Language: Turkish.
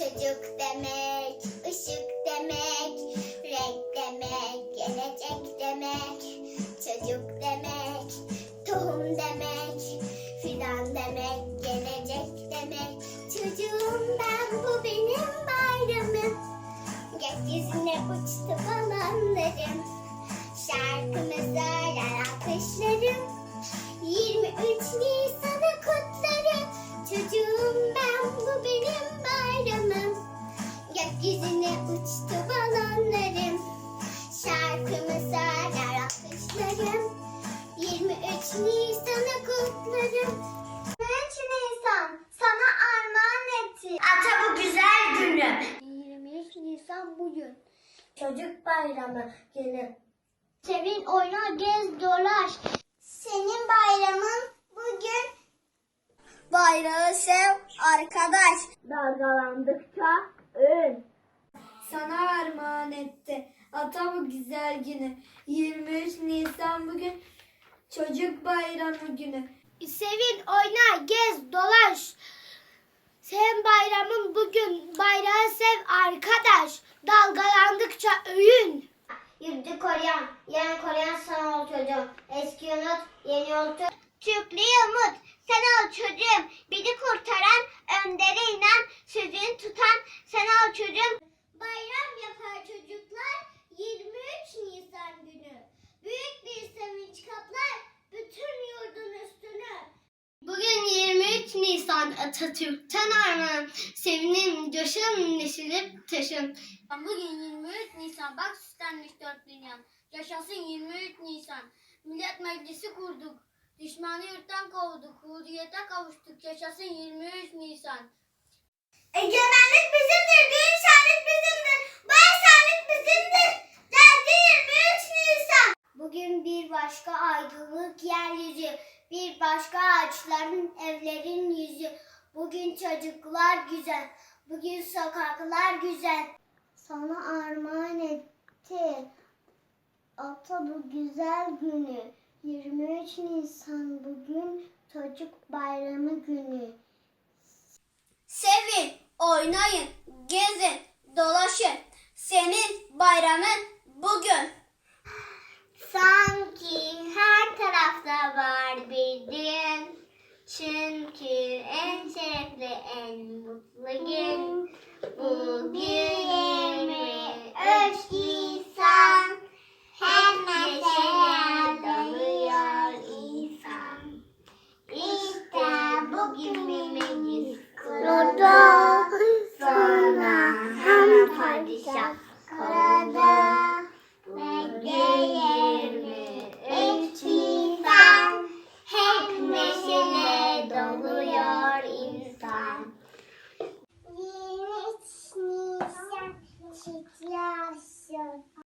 Çocuk demek, ışık demek, renk demek, gelecek demek. Çocuk demek, tohum demek, fidan demek, gelecek demek. Çocuğum ben bu benim bayramım. Gökyüzüne uçtu balonlarım. Bugün. Çocuk bayramı günü. Sevin oyna gez dolaş. Senin bayramın bugün. Bayrağı sev arkadaş. Dalgalandıkça öl. Sana armağan etti. Ata bu güzel günü. 23 Nisan bugün çocuk bayramı günü. Sevin oyna gez dolaş. Sen bayramın bugün bayrağı sev arkadaş. Dalgalandıkça öyün. Yurdu koruyan, yarın koruyan sen ol çocuğum. Eski unut, yeni ol Türklüğü umut, sen ol çocuğum. Beni kurtaran, öndere inen, sözünü tutan sen ol çocuğum. Bayram yapar çocuklar 23 Nisan günü. Büyük bir sevinç kaplar bütün yurdun üstünü. Bugün 23 Nisan Atatürk'ten armağan. Sevinim, coşum, neşilip taşım. Bugün 23 Nisan bak süslenmiş dört dünya. Yaşasın 23 Nisan. Millet Meclisi kurduk. Düşmanı yurttan kovduk. Hurriyete kavuştuk. Yaşasın 23 Nisan. Egemenlik bizimdir, düğün şenlik bizimdir. Bu esenlik bizimdir. Geldi 23 Nisan. Bugün bir başka aydınlık yeryüzü. Bir başka ağaçların, evlerin yüzü. Bugün çocuklar güzel. Bugün sokaklar güzel. Sana armağan etti. Ata bu güzel günü. 23 Nisan bugün çocuk bayramı günü. Sevin, oynayın, gezin, dolaşın. Senin bayramın bugün. Sanki her tarafta var bir düğün. Çünkü en şerefli, en mutlu gün. Bugün padişah. Karada